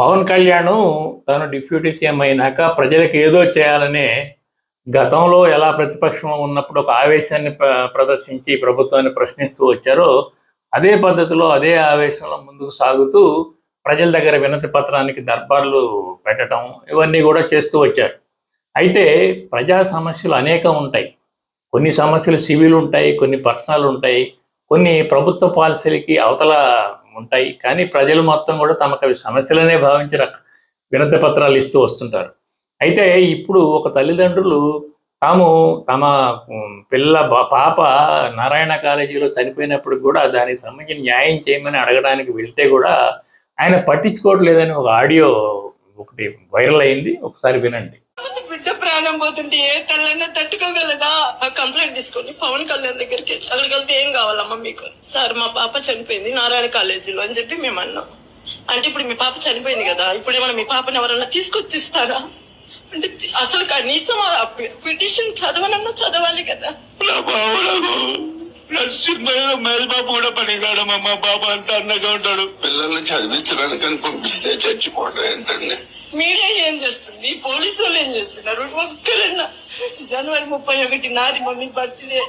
పవన్ కళ్యాణ్ తను deputy CM అయినాక ప్రజలకు ఏదో చేయాలనే గతంలో ఎలా ప్రతిపక్షంలో ఉన్నప్పుడు ఒక ఆవేశాన్ని ప్రదర్శించి ప్రభుత్వాన్ని ప్రశ్నిస్తూ వచ్చారో అదే పద్ధతిలో అదే ఆవేశంలో ముందుకు సాగుతూ ప్రజల దగ్గర వినతి పత్రానికి దర్బార్లు పెట్టడం ఇవన్నీ కూడా చేస్తూ వచ్చారు. అయితే ప్రజా సమస్యలు అనేకం ఉంటాయి. కొన్ని సమస్యలు సివిల్ ఉంటాయి కొన్ని పర్సనల్ ఉంటాయి. కొన్ని ప్రభుత్వ పాలసీలకి అవతల ఉంటాయి. కానీ ప్రజలు మొత్తం కూడా తమకు అవి సమస్యలనే భావించి రక- వినతి పత్రాలు ఇస్తూ వస్తుంటారు. అయితే ఇప్పుడు ఒక తల్లిదండ్రులు తాము తమ పిల్ల బా- పాప నారాయణ కాలేజీలో చనిపోయినప్పుడు కూడా దానికి సంబంధించిన న్యాయం చేయమని అడగడానికి వెళ్తే కూడా ఆయన పట్టించుకోవట్లేదని ఒక ఆడియో ఒకటి వైరల్ అయింది. ఒకసారి వినండి. ప్రాణం పోతుంటే ఏ తల్లైనా తట్టుకోగలదా? ఆ కంప్లైంట్ తీసుకొని పవన్ కళ్యాణ్ దగ్గరికి వెళ్ళి అక్కడికి వెళ్తే ఏం కావాలమ్మా మీకు? సార్ మా పాప చనిపోయింది నారాయణ కాలేజీలో అని చెప్పి మేము అన్నాం. అంటే ఇప్పుడు మీ పాప చనిపోయింది కదా ఇప్పుడు ఏమైనా మీ పాపని ఎవరన్నా తీసుకొచ్చి ఇస్తారా అంటే అసలు కనీసం ఆ పిటిషన్ చదవనన్నా చదవాలి కదా. కూడా పనికిరాడమ్మా మా బాబు అంత అందంగా ఉంటాడు. పిల్లల్ని చదివించడానికి అని పంపిస్తే చచ్చిపోవడం ఏంటండి మీడియా ఏం చేస్తుంది? పోలీసు వాళ్ళు ఏం చేస్తున్నారు? ఒక్కరన్నా. జనవరి ముప్పై ఒకటి నాది మమ్మీ బర్త్డే.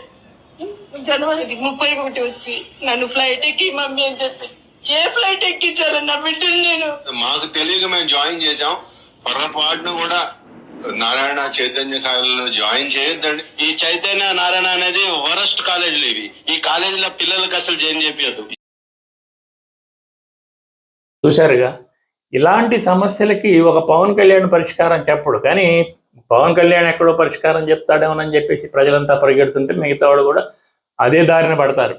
జనవరి ముప్పై ఒకటి వచ్చి నన్ను ఫ్లైట్ ఎక్కి మమ్మీ అని చెప్పి. ఏ ఫ్లైట్ ఎక్కించారన్న బిడ్డను నేను. మాకు తెలియక మేము జాయిన్ చేసాం పొరపాటును కూడా నారాయణ చైతన్య కాలేజీలో జాయిన్ చేయొద్దండి. ఈ చైతన్య నారాయణ అనేది వరస్ట్ కాలేజీలు ఇవి. ఈ కాలేజీలో పిల్లలకు అసలు జాయిన్ చేపియద్దు. చూశారుగా? ఇలాంటి సమస్యలకి ఒక పవన్ కళ్యాణ్ పరిష్కారం చెప్పడు. కానీ పవన్ కళ్యాణ్ ఎక్కడో పరిష్కారం చెప్తాడేమోనని చెప్పేసి ప్రజలంతా పరిగెడుతుంటే మిగతా వాళ్ళు కూడా అదే దారిన పడతారు.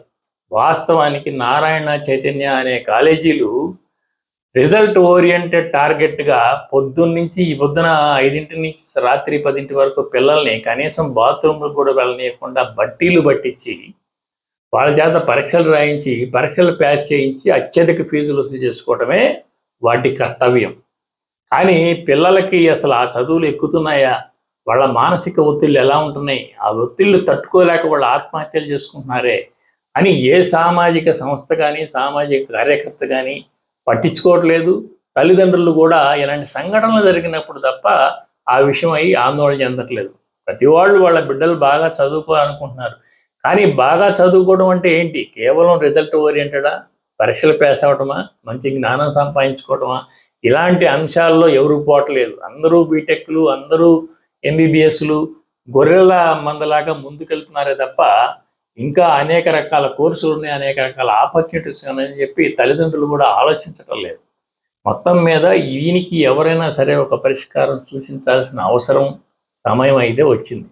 వాస్తవానికి నారాయణ చైతన్య అనే కాలేజీలు రిజల్ట్ ఓరియంటెడ్ టార్గెట్గా పొద్దున్న నుంచి ఈ పొద్దున ఐదింటి నుంచి రాత్రి పదింటి వరకు పిల్లల్ని కనీసం బాత్రూమ్లకు కూడా వెళ్ళనీయకుండా బట్టీలు పట్టించి వాళ్ళ చేత పరీక్షలు రాయించి పరీక్షలు పాస్ చేయించి అత్యధిక ఫీజులు వసూలు చేసుకోవడమే వాటి కర్తవ్యం. కానీ పిల్లలకి అసలు ఆ చదువులు ఎక్కుతున్నాయా? వాళ్ళ మానసిక ఒత్తిళ్ళు ఎలా ఉంటున్నాయి? ఆ ఒత్తిళ్ళు తట్టుకోలేక వాళ్ళు ఆత్మహత్యలు చేసుకుంటున్నారే అని ఏ సామాజిక సంస్థ కానీ సామాజిక కార్యకర్త కానీ పట్టించుకోవట్లేదు. తల్లిదండ్రులు కూడా ఇలాంటి సంఘటనలు జరిగినప్పుడు తప్ప ఆ విషయం అయి ఆందోళన చెందట్లేదు. ప్రతి వాళ్ళు వాళ్ళ బిడ్డలు బాగా చదువుకోవాలనుకుంటున్నారు. కానీ బాగా చదువుకోవడం అంటే ఏంటి? కేవలం రిజల్ట్ ఓరియంటెడా పరీక్షలు పాస్ అవటమా? మంచి జ్ఞానం సంపాదించుకోవటమా? ఇలాంటి అంశాల్లో ఎవరు పోవట్లేదు అందరూ బీటెక్లు అందరూ ఎంబీబీఎస్లు గొర్రెల మందలాగా ముందుకెళ్తున్నారే తప్ప ఇంకా అనేక రకాల కోర్సులు ఉన్నాయి అనేక రకాల ఆపర్చునిటీస్ ఉన్నాయని చెప్పి తల్లిదండ్రులు కూడా ఆలోచించటం లేదు. మొత్తం మీద దీనికి ఎవరైనా సరే ఒక పరిష్కారం సూచించాల్సిన అవసరం సమయం అయితే వచ్చింది.